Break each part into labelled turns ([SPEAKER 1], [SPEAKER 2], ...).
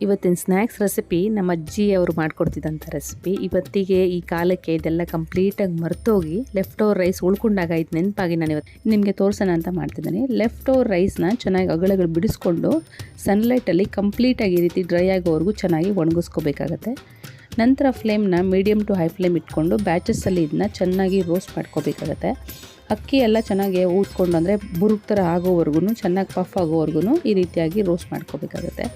[SPEAKER 1] ಇವತ್ತಿನ snacks recipe ನಮ್ಮ ಅಜ್ಜಿ ಅವರು ಮಾಡ್ಕೊಡ್ತಿದ್ದಂಥ ರೆಸಿಪಿ. ಇವತ್ತಿಗೆ ಈ ಕಾಲಕ್ಕೆ ಇದೆಲ್ಲ ಕಂಪ್ಲೀಟಾಗಿ ಮರ್ತೋಗಿ ಲೆಫ್ಟ್ ಓವರ್ ರೈಸ್ ಉಳ್ಕೊಂಡಾಗ ಇದು ನೆನಪಾಗಿ ನಾನು ಇವತ್ತು ನಿಮಗೆ ತೋರಿಸೋಣ ಅಂತ ಮಾಡ್ತಿದ್ದೀನಿ. ಲೆಫ್ಟ್ ಓವರ್ ರೈಸ್ನ ಚೆನ್ನಾಗಿ ಅಗಳಗಳು ಬಿಡಿಸ್ಕೊಂಡು ಸನ್ಲೈಟಲ್ಲಿ ಕಂಪ್ಲೀಟಾಗಿ ಈ ರೀತಿ ಡ್ರೈ ಆಗೋವರೆಗೂ ಚೆನ್ನಾಗಿ ಒಣಗಿಸ್ಕೋಬೇಕಾಗತ್ತೆ. ನಂತರ ಫ್ಲೇಮ್ನ ಮೀಡಿಯಮ್ ಟು ಹೈ ಫ್ಲೇಮ್ ಇಟ್ಕೊಂಡು ಬ್ಯಾಚಸ್ಸಲ್ಲಿ ಇದನ್ನ ಚೆನ್ನಾಗಿ ರೋಸ್ಟ್ ಮಾಡ್ಕೋಬೇಕಾಗತ್ತೆ. ಅಕ್ಕಿ ಎಲ್ಲ ಚೆನ್ನಾಗಿ ಊದ್ಕೊಂಡು ಅಂದರೆ ಬುರುಕ್ ಥರ ಆಗೋವರೆಗೂ ಚೆನ್ನಾಗಿ ಪಫ್ ಆಗೋವರೆಗೂ ಈ ರೀತಿಯಾಗಿ ರೋಸ್ಟ್ ಮಾಡ್ಕೋಬೇಕಾಗುತ್ತೆ.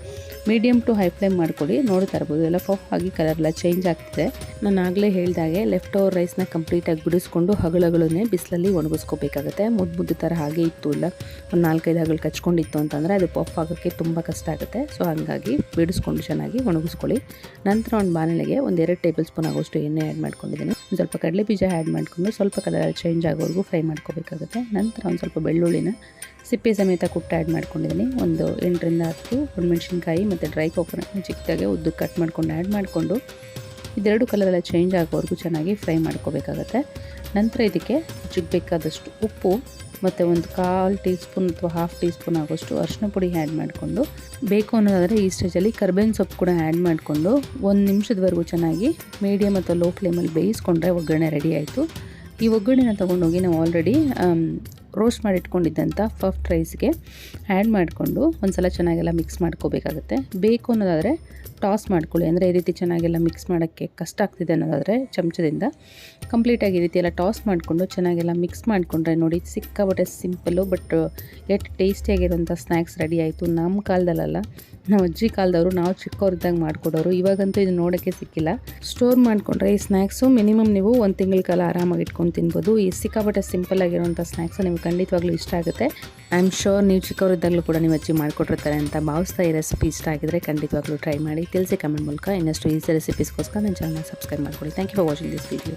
[SPEAKER 1] ಮೀಡಿಯಮ್ ಟು ಹೈ ಫ್ಲೇಮ್ ಮಾಡ್ಕೊಳ್ಳಿ ನೋಡ್ತಾ ಇರ್ಬೋದು ಎಲ್ಲ ಪಫ್ ಆಗಿ ಕಲರ್ ಎಲ್ಲ ಚೇಂಜ್ ಆಗ್ತಿದೆ. ನಾನು ಆಗಲೇ ಹೇಳಿದಾಗೆ ಲೆಫ್ಟ್ ಓವರ್ ರೈಸ್ನ ಕಂಪ್ಲೀಟಾಗಿ ಬಿಡಿಸ್ಕೊಂಡು ಹಗಲಗಳನ್ನೇ ಬಿಸಿಲಲ್ಲಿ ಒಣಗಿಸ್ಕೋಬೇಕಾಗುತ್ತೆ. ಮುದ್ದು ಮುದ್ದು ಥರ ಹಾಗೆ ಇತ್ತು ಇಲ್ಲ. ಒಂದು ನಾಲ್ಕೈದು ಹಗಲು ಕಚ್ಕೊಂಡಿತ್ತು ಅಂತಂದರೆ ಅದು ಪಫ್ ಆಗೋಕ್ಕೆ ತುಂಬ ಕಷ್ಟ ಆಗುತ್ತೆ. ಸೊ ಹಾಗಾಗಿ ಬಿಡಿಸ್ಕೊಂಡು ಚೆನ್ನಾಗಿ ಒಣಗಿಸ್ಕೊಳ್ಳಿ. ನಂತರ ಒಂದು ಬಾಣಲೆಗೆ ಒಂದು ಎರಡು ಟೇಬಲ್ ಸ್ಪೂನ್ ಆಗೋಷ್ಟು ಎಣ್ಣೆ ಆ್ಯಡ್ ಮಾಡ್ಕೊಂಡಿದ್ದೀನಿ. ಒಂದು ಸ್ವಲ್ಪ ಕಡಲೆ ಬೀಜ ಆ್ಯಡ್ ಮಾಡಿಕೊಂಡು ಸ್ವಲ್ಪ ಕಲರ್ ಚೇಂಜ್ ಆಗೋವರೆಗೂ ಫ್ರೈ ಮಾಡ್ಕೋಬೇಕಾಗುತ್ತೆ. ನಂತರ ಒಂದು ಸ್ವಲ್ಪ ಬೆಳ್ಳುಳ್ಳಿನ ಸಿಪ್ಪೆ ಸಮೇತ ಕುಟ್ಟು ಆ್ಯಡ್ ಮಾಡ್ಕೊಂಡಿದ್ದೀನಿ. ಒಂದು ಎಂಟರಿಂದ ಹತ್ತು ಮೆಣಸಿನ್ಕಾಯಿ ಮತ್ತು ಡ್ರೈ ಕೋಕೋನಟ್ನ ಚಿಕ್ಕದಾಗೆ ಉದ್ದು ಕಟ್ ಮಾಡ್ಕೊಂಡು ಆ್ಯಡ್ ಮಾಡಿಕೊಂಡು, ಇದೆರಡು ಕಲರೆಲ್ಲ ಚೇಂಜ್ ಆಗೋವರೆಗೂ ಚೆನ್ನಾಗಿ ಫ್ರೈ ಮಾಡ್ಕೋಬೇಕಾಗತ್ತೆ. ನಂತರ ಇದಕ್ಕೆ ರುಚಿಗೆ ಬೇಕಾದಷ್ಟು ಉಪ್ಪು ಮತ್ತು ಒಂದು ಕಾಲು ಟೀ ಸ್ಪೂನ್ ಅಥವಾ ಹಾಫ್ ಟೀ ಸ್ಪೂನ್ ಆಗೋಷ್ಟು ಅರಿಶಿನ ಪುಡಿ ಆ್ಯಡ್ ಮಾಡಿಕೊಂಡು, ಬೇಕು ಅನ್ನೋದಾದರೆ ಈ ಸ್ಟೇಜಲ್ಲಿ ಕರ್ಬೇವಿನ ಸೊಪ್ಪು ಕೂಡ ಆ್ಯಡ್ ಮಾಡಿಕೊಂಡು ಒಂದು ನಿಮಿಷದವರೆಗೂ ಚೆನ್ನಾಗಿ ಮೀಡಿಯಮ್ ಅಥವಾ ಲೋ ಫ್ಲೇಮಲ್ಲಿ ಬೇಯಿಸ್ಕೊಂಡ್ರೆ ಒಗ್ಗರಣೆ ರೆಡಿ ಆಯಿತು. ಈ ಒಗ್ಗರಣೆನ ತೊಗೊಂಡೋಗಿ ನಾವು ಆಲ್ರೆಡಿ ರೋಸ್ಟ್ ಮಾಡಿ ಇಟ್ಕೊಂಡಿದ್ದಂಥ ಫಫ್ಟ್ ರೈಸ್ಗೆ ಆ್ಯಡ್ ಮಾಡಿಕೊಂಡು ಒಂದು ಸಲ ಚೆನ್ನಾಗೆಲ್ಲ ಮಿಕ್ಸ್ ಮಾಡ್ಕೋಬೇಕಾಗುತ್ತೆ. ಬೇಕು ಅನ್ನೋದಾದರೆ ಟಾಸ್ ಮಾಡ್ಕೊಳ್ಳಿ. ಅಂದರೆ ಈ ರೀತಿ ಚೆನ್ನಾಗೆಲ್ಲ ಮಿಕ್ಸ್ ಮಾಡೋಕ್ಕೆ ಕಷ್ಟ ಆಗ್ತಿದೆ ಅನ್ನೋದಾದರೆ ಚಮಚದಿಂದ ಕಂಪ್ಲೀಟಾಗಿ ಈ ರೀತಿ ಎಲ್ಲ ಟಾಸ್ ಮಾಡಿಕೊಂಡು ಚೆನ್ನಾಗೆಲ್ಲ ಮಿಕ್ಸ್ ಮಾಡಿಕೊಂಡ್ರೆ ನೋಡಿ ಸಿಕ್ಕಾಬಟ್ಟೆ ಸಿಂಪಲ್ಲು ಬಟ್ ಎಟ್ ಟೇಸ್ಟಿಯಾಗಿರೋಂಥ ಸ್ನ್ಯಾಕ್ಸ್ ರೆಡಿ ಆಯಿತು. ನಮ್ಮ ಕಾಲದಲ್ಲ ನಾವು ಅಜ್ಜಿ ಕಾಲದವರು, ನಾವು ಚಿಕ್ಕವ್ರಿದ್ದಾಗ ಮಾಡಿಕೊಡೋರು, ಇವಾಗಂತೂ ಇದು ನೋಡೋಕ್ಕೆ ಸಿಕ್ಕಿಲ್ಲ. ಸ್ಟೋರ್ ಮಾಡಿಕೊಂಡ್ರೆ ಈ ಸ್ನ್ಯಾಕ್ಸು ಮಿನಿಮಮ್ ನೀವು ಒಂದು ತಿಂಗಳ ಕಾಲ ಆರಾಮಾಗಿ ಇಟ್ಕೊಂಡು ತಿನ್ಬೋದು. ಈ ಸಿಕ್ಕಾಪಟ್ಟೆ ಸಿಂಪಲ್ ಆಗಿರೋಂಥ ಸ್ನ್ಯಾಕ್ಸು ನಿಮ್ಗೆ ಖಂಡಿತವಾಗ್ಲೂ ಇಷ್ಟ ಆಗುತ್ತೆ. ಐ ಆಮ್ ಶೋರ್ ನೀವು ಚಿಕ್ಕವರಿದ್ದಾಗಲೂ ಕೂಡ ನೀವು ಅಜ್ಜಿ ಮಾಡಿಕೊಟ್ಟಿರ್ತಾರೆ ಅಂತ ಭಾವಿಸ್ತಾ ಈ ರೆಸಿಪಿ ಇಷ್ಟ ಆಗಿದ್ರೆ ಖಂಡಿತವಾಗ್ಲೂ ಟ್ರೈ ಮಾಡಿ. ತಿಳಿಸಿ ಕಮೆಂಟ್ ಮೂಲಕ ಇನ್ನಷ್ಟು ಈಸಿ ರೆಸಿಪೀಸ್ಗೋಸ್ಕರ ನನ್ನ ಚಾನಲ್ ಸಬ್ಸ್ಕ್ರೈಬ್ ಮಾಡ್ಕೊಳ್ಳಿ. Thank you for watching this video